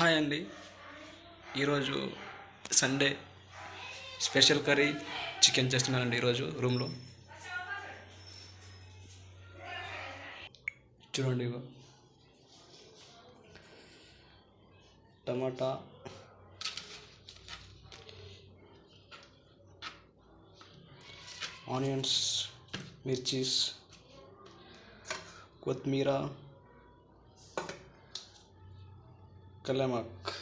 Hi అండి. ఈరోజు Sunday. Special curry chicken చేస్తున్నానండి ఈరోజు రూమ్లో. చూడండి ఇగో. టమాటా. ఆనియన్స్ మిర్చీస్ కొత్తిమీర. కలమాక్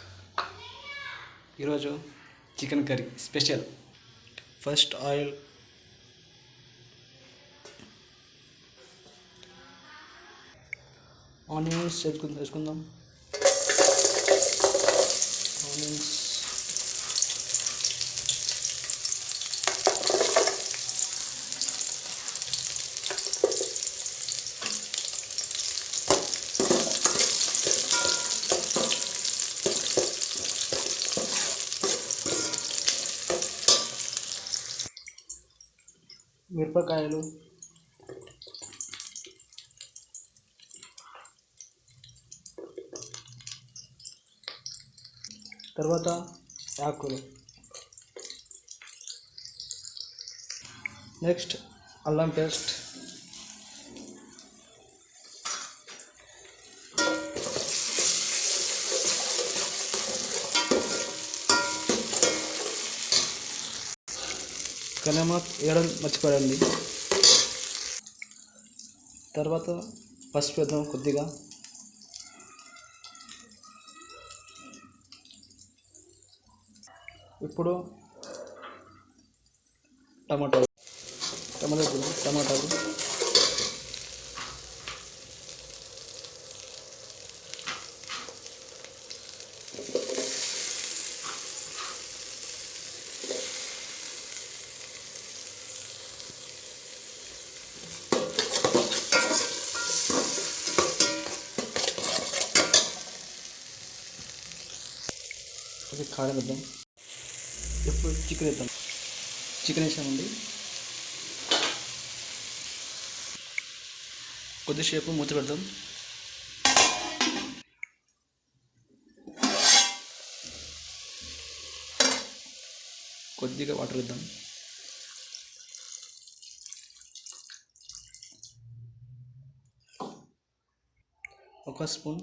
ఈరోజు chicken curry special. First oil. Onions వేసుకుందాం వేసుకుందాం. ఆనియన్స్. మిరపకాయలు. తర్వాత ఆకులు. నెక్స్ట్ అల్లం పేస్ట్. కలమాక్ వేయడం మర్చిపోయండి తర్వాత పసుపు వేద్దాం కొద్దిగా. ఇప్పుడు టమాటాలు. టమాటాలు టమాటాలు. ఇది కారం వేద్దాం. ఇప్పుడు చికెన్ వేద్దాం. చికెన్ వేసామండి. కొద్దిసేపు మూత పెడదాం. కొద్దిగా వాటర్ వేద్దాం. ఒక స్పూన్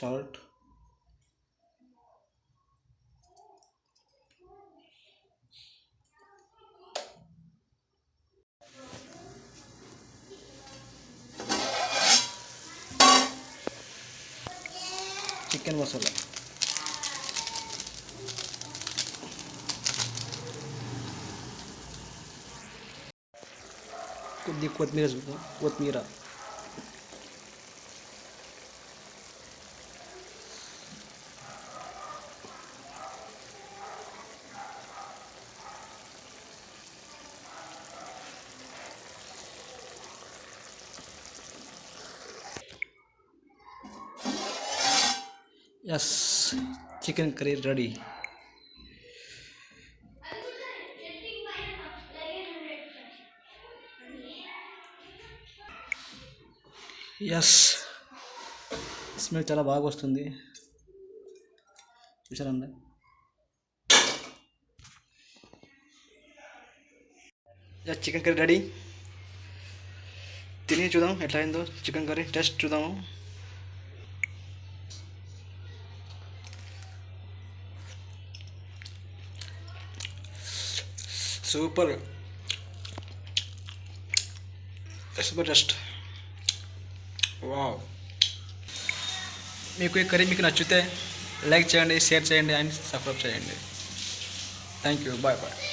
సాల్ట్. చికెన్ మసాలా కొద్ది కొత్తిమీర చూద్దాం కొత్తిమీర yes chicken curry ready yes smell చాలా బాగా వస్తుంది చూసారండి ఎస్ చికెన్ కర్రీ రెడీ తిని చూద్దాం ఎట్లా అయిందో చికెన్ కర్రీ టెస్ట్ చూద్దాము సూపర్. Super taste. వావ్. మీకు ఈ కర్రీ మీకు నచ్చితే లైక్ చేయండి షేర్ చేయండి అండ్ సబ్స్క్రైబ్ చేయండి. Thank you. Bye bye.